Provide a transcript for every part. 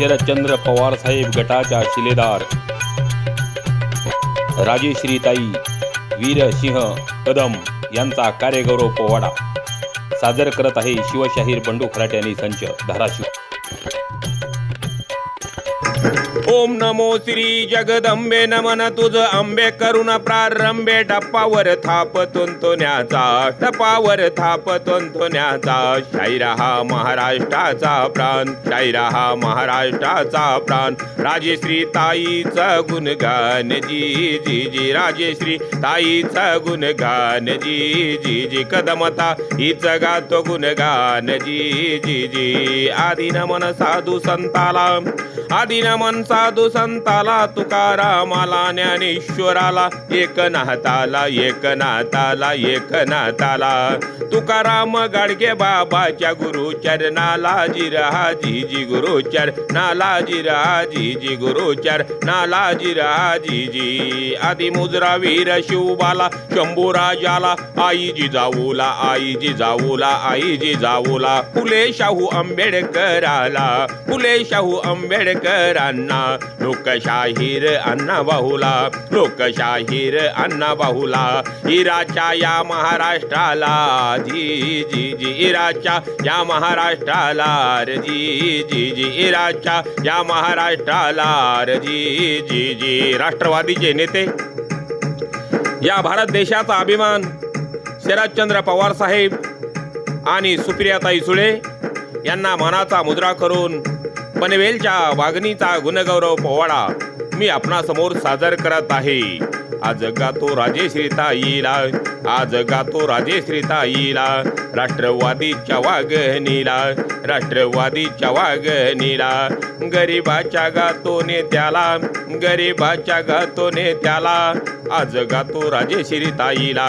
शरदचंद्र पवार साहेब गटाच्या शिलेदार. राजेश्रीताई वीरसिंह कदम यांचा कार्यगौरव पोवाडा. सादर करत आहे शिवशाहीर बंडू खराटे संच धाराशिव. ओम नमो श्री जगदंबे नमन तुझ अंबे करुण प्रारंभे टप्पावर थाप तुंतुण्याचा टपावर थाप तुंतुण्याचा शायरा हा महाराष्ट्राचा प्राण शायरा हा महाराष्ट्राचा प्राण. राजेश्री ताईचा गुणगान जी जी जी राजेश्री ताईचा गुणगान जी जी जी कदमता हीच गातो गुणगान जी जी जी. आदि नमन साधू संताला आदि नमन साधू संताला तुकारामाला ज्ञानेश्वराला एक नाताला एक नाताला एक नाताला तुकाराम गाडगे बाबाच्या गुरु चरणाला जिरा जी गुरु चरणाला जिरा जी गुरु चरणाला जिरा जी आदि मुजरा वीर शिवबाला शंभू राजाला. आई जिजाऊला आई जिजाऊला आई जिजाऊला. फुले शाहू आंबेडकराला फुले शाहू आंबेडकरांना. लोकशाहीर अण्णा बाहुला लोकशाहीर अण्णा बाहुला इराच्या या महाराष्ट्राला जी जी जी इराच्या या महाराष्ट्राला रे जी जी जी इराच्या या महाराष्ट्राला रे जी जी जी राष्ट्रवादीचे नेते. या भारत देशाचा अभिमान शरदचंद्र पवार साहेब आणि सुप्रियाताई सुळे यांना मनाचा मुद्रा करून पनवेलच्या वागणीचा गुणगौरव पोवाडा मी आपणासमोर सादर करत आहे. आज गातो राजेश्रीता येईला आज गातो राजेश्रीता येईला राष्ट्रवादीच्या वागणीला राष्ट्रवादीच्या वागणीला गरीबाच्या गातो नेत्याला गरीबाच्या गातो नेत्याला आज गातो राजेश्री ताईला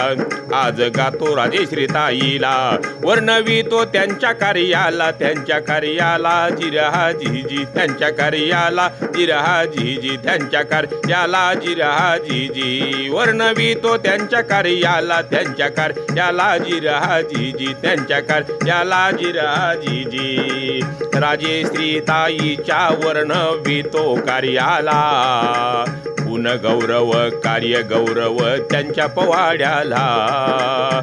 आज गातो राजेश्री ताईला वर्णवी तो त्यांच्या कार्याला त्यांच्या कार्याला जिरहा जीजी त्यांच्या कार्याला जिरहा जीजी त्यांच्या कार्याला जिरहा जीजी. वर्णवी तो त्यांच्या कार्याला त्यांच्या कार्याला जिरहा जीजी त्यांच्या कार्याला जिरहा जीजी. राजेश्री ताईच्या वर्णवितो कार्याला गुणगौरव कार्य गौरव त्यांच्या पवाड्याला.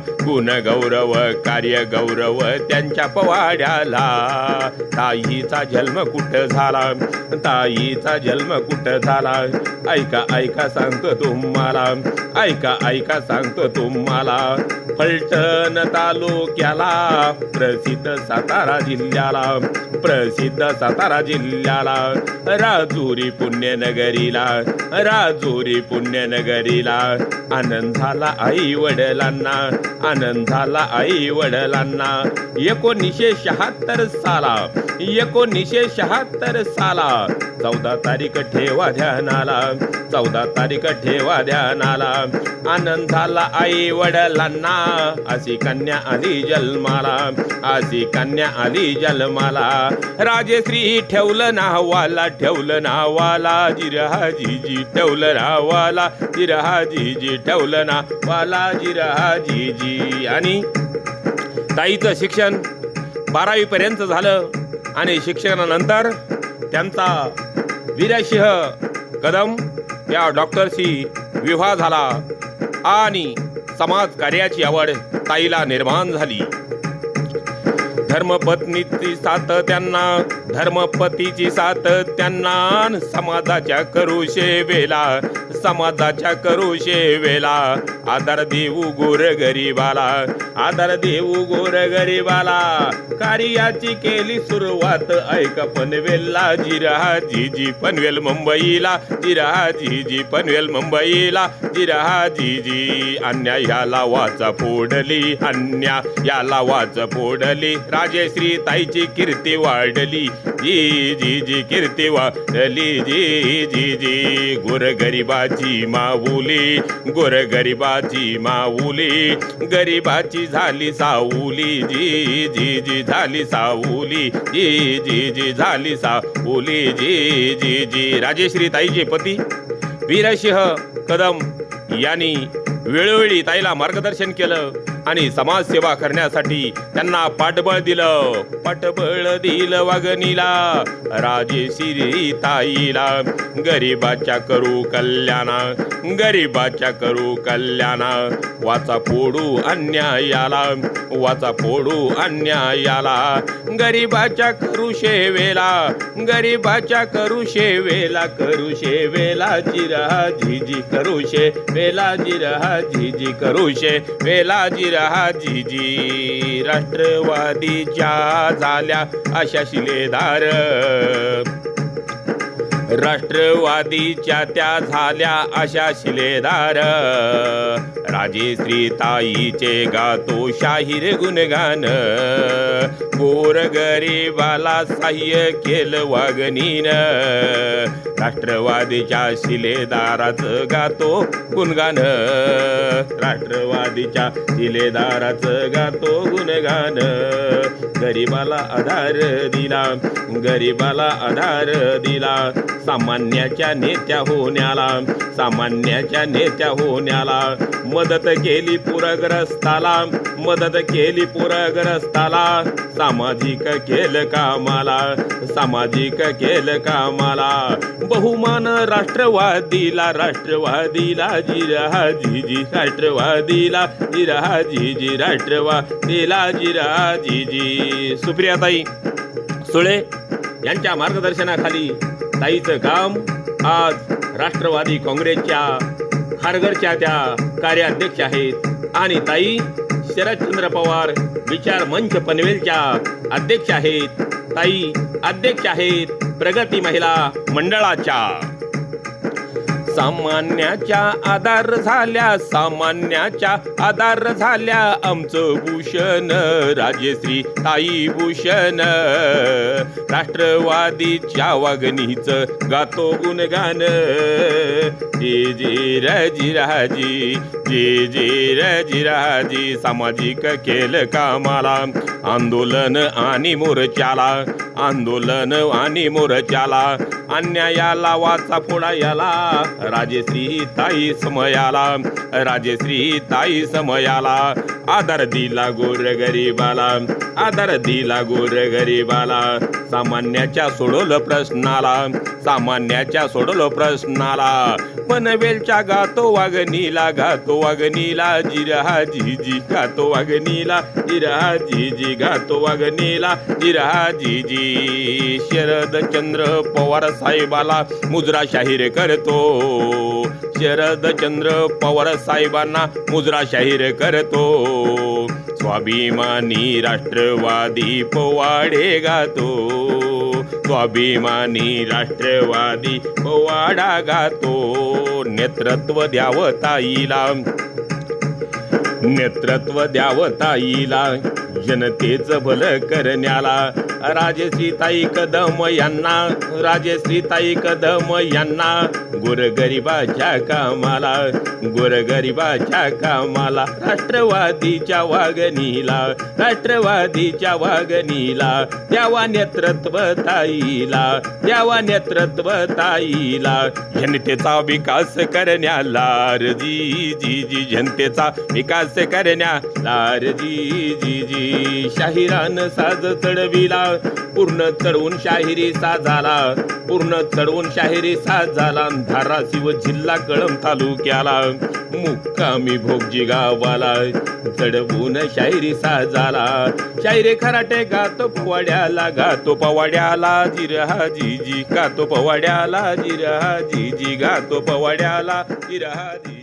गुणगौरव कार्य गौरव त्यांच्या पवाड्याला. ताईचा जन्म कुठं झाला? ताईचा जन्म कुठं झाला? ऐका ऐका सांगतो तुम्हाला. ऐका ऐका सांगतो तुम्हाला. फलटण तालुक्याला प्रसिद्ध सातारा जिल्ह्याला प्रसिद्ध सातारा जिल्ह्याला राजुरी पुण्यनगरीला राजुरी पुण्यनगरीला. आनंद झाला आई वडिलांना आनंद झाला आई वडिलांना. एकोणीसशे शहात्तर साला एकोणीसशे शहात्तर साला चौदा तारीख ठेवा ध्यानाला चौदा तारीख ठेवा ध्यानाला. आनंद झाला आई वडिलांना अशी कन्या आली जन्माला अशी कन्या आली जन्माला. राजेश्री ठेवलं नावाला ठेवलं नावाला जिरहा जीजी ठेवलं नावाला जिरहाजीजी ठेवलं नावाला जिरहा जीजी आणि ताईचं शिक्षण बारावीपर्यंत झालं. आणि शिक्षणानंतर त्यांचा वीरसिंह कदम या डॉक्टरशी विवाह झाला आणि समाज कार्याची आवड ताईला निर्माण झाली. धर्मपत्नीची साथ त्यांना धर्मपतीची साथ त्यांना समाजाच्या करू शेवेला समाजाच्या करू शेवेला. आधार देऊ गोर गरीबाला. आधार देऊ गोर गरीबाला. कार्याची केली सुरुवात ऐक पनवेलला जिरा जीजी पनवेल मुंबईला. जिरा जीजी पनवेल मुंबईला. जिरा जीजी अन्या याला वाच फोडली. अन्या याला वाच फोडली. राजश्री ताईची कीर्ती वाढली. जी जी जी कीर्ती वाढली. जी जी जी गरिबाची माऊली गोरगरिबाची माऊली गरिबाची झाली साऊली जी जी जी झाली साऊली जी जी जी झाली साऊली जी जी जी. राजेश्री ताईचे पती वीरसिंह कदम यांनी वेळोवेळी ताईला मार्गदर्शन केलं. आणि समाजसेवा करण्यासाठी त्यांना पाठबळ दिलं. पाठबळ दिलं वागणीला राजे ताईला गरिबाच्या करू कल्याणा गरिबाच्या करू कल्याणा. वाचा फोडू अन्यायाला वाचा फोडू अन्यायाला. गरिबाच्या करू शेवेला गरिबाच्या करू शेवेला करू शेवेला जिरा झिजी करू शेवेला जिरा झिजी करू शेवेला जिरा शहाजीजी राष्ट्रवादीच्या झाल्या अशा शिलेदार. राष्ट्रवादीच्या त्या झाल्या अशा शिलेदार. राजेश्री ताईचे गातो शाहीर गुणगान. गोरगरीबाला साह्य केलं वागणीन. राष्ट्रवादीच्या शिलेदाराचं गातो गुणगान. राष्ट्रवादीच्या शिलेदाराचं गातो गुणगान. गरिबाला आधार दिला गरिबाला आधार दिला. सामान्याच्या नेत्या होण्याला सामान्याच्या नेत्या होण्याला मदत केली पूरग्रस्ताला मदत केली पूरग्रस्ताला. सामाजिक केलं कामाला सामाजिक केलं कामाला. बहुमान राष्ट्रवादीला राष्ट्रवादीला जिरा जिजी राष्ट्रवादीला जिरा जिजी राष्ट्रवादीला जिरा जिजी सुप्रियाताई सुळे यांच्या मार्गदर्शनाखाली ताईचं काम आज राष्ट्रवादी काँग्रेसच्या खारघरच्या त्या कार्याध्यक्ष आहेत. आणि ताई शरदचंद्र पवार विचार मंच पनवेलच्या अध्यक्ष आहेत. ताई अध्यक्ष आहेत प्रगती महिला मंडळाच्या. सामान्याच्या आधार झाल्या सामान्याच्या आधार झाल्या आमचं भूषण. राजेश्री ताई भूषण. राष्ट्रवादीच्या वागणीचं गातो गुणगान. जे जे जी जे रजिराजी सामाजिक केलं कामाला. आंदोलन आणि मोर्चाला. आंदोलन आणि मोर्चाला. अन्यायाला वाचा फोडा याला. राजेश्री ताई समयाला. राजेश्री ताई समयाला. आधार दिला गोर गरीबाला. आधार दिला गोर गरीबाला. सामान्याच्या सोडवलं प्रश्नाला. सामान्याच्या सोडवलं प्रश्नाला. पनवेलच्या गातो वागणीला गातो वागणीला जिरहा जिजी गातो वागणीला जिरहा जिजी गातो वागणीला जिरा शरद शरदचंद्र पवार साहेबाला मुजरा शाहीर करतो. शरदचंद्र पवार साहेबांना मुजरा शाहीर करतो. स्वाभिमानी राष्ट्रवादी पोवाडे गातो. स्वाभिमानी राष्ट्रवादी पोवाडा गातो नेतृत्व द्यावं ताईला. नेतृत्व द्यावं ताईला जनतेचं भलं करण्याला. राजश्रीताई कदम यांना राजश्रीताई कदम यांना गोरगरिबाच्या कामाला गोरगरिबाच्या कामाला राष्ट्रवादीच्या वागणीला राष्ट्रवादीच्या वागणीला द्यावा नेतृत्व ताईला द्यावा नेतृत्व ताईला जनतेचा विकास करण्याला जी जी जी जनतेचा विकास करण्याला जी जी जी शाहिरान साज चढविला पूर्ण चढवून शाहिरी सा झाला पूर्ण चढवून शाहिरी सा झाला धाराशिव जिल्हा कळम तालुक्याला मुक्कामी भोगजी गावाला चढवून शाहिरी सा झाला शाहिरे खराटे गातो पवाड्याला गातो पवाड्याला जिरहा जी जी गातो पवाड्याला जिरहा जी जी गातो पवाड्याला जिरहा जी